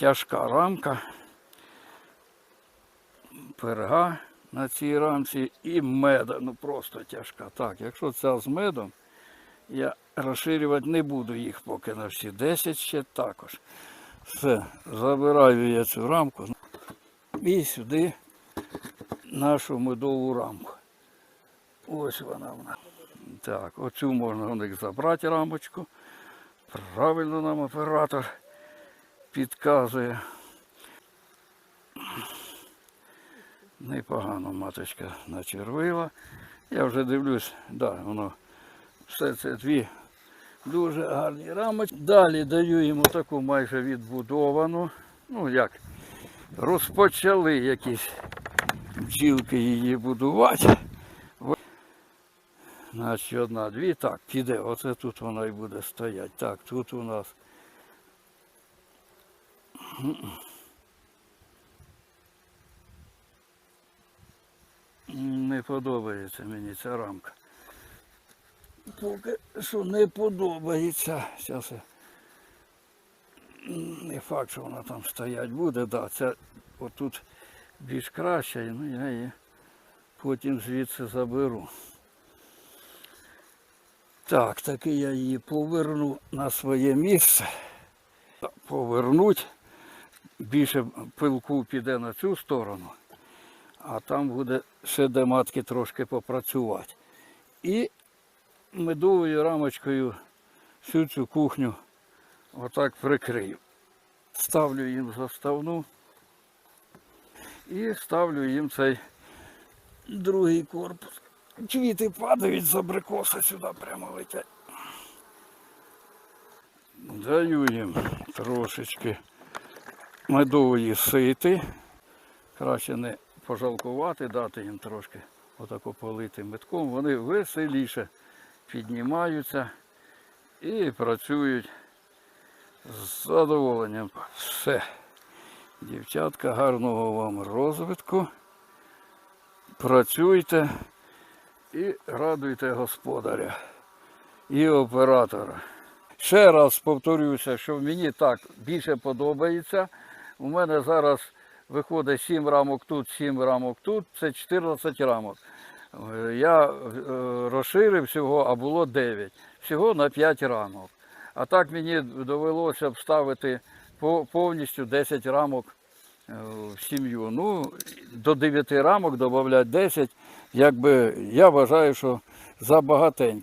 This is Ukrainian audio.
тяжка рамка, перга на цій рамці і меда, ну просто тяжка. Так, якщо ця з медом, я розширювати не буду їх поки на всі 10 ще також. Все, забираю я цю рамку і сюди нашу медову рамку. Ось вона вона. Так, оцю можна у них забрати рамочку. Правильно нам оператор підказує. Непогано маточка начервила. Я вже дивлюсь, да, воно все це дві дуже гарні рамочки. Далі даю йому таку майже відбудовану. Ну як, розпочали якісь бджілки її будувати. Значить, одна, дві, так, піде. Оце тут вона і буде стояти. Так, тут у нас. Не подобається мені ця рамка. Поки що не подобається. Зараз я... Не факт, що вона там стоять буде, да, отут більш краще, ну я її потім звідси заберу. Так, таки я її поверну на своє місце. Повернуть. Більше пилку піде на цю сторону, а там буде ще де матки трошки попрацювати. І медовою рамочкою всю цю кухню отак прикрию. Ставлю їм заставну і ставлю їм цей другий корпус. Квіти падають з абрикоса сюди прямо летять. Даю їм трошечки медової сити. Краще не пожалкувати, дати їм трошки отако полити метком. Вони веселіше піднімаються і працюють з задоволенням. Все. Дівчатка, гарного вам розвитку. Працюйте і радуйте господаря і оператора. Ще раз повторюся, що мені так більше подобається. У мене зараз виходить 7 рамок тут, 7 рамок тут, це 14 рамок. Я е, розширив всього, а було 9. Всього на 5 рамок. А так мені довелося вставити по- повністю 10 рамок е, в сім'ю. Ну, до 9 рамок додати 10, якби я вважаю, що забагатенько.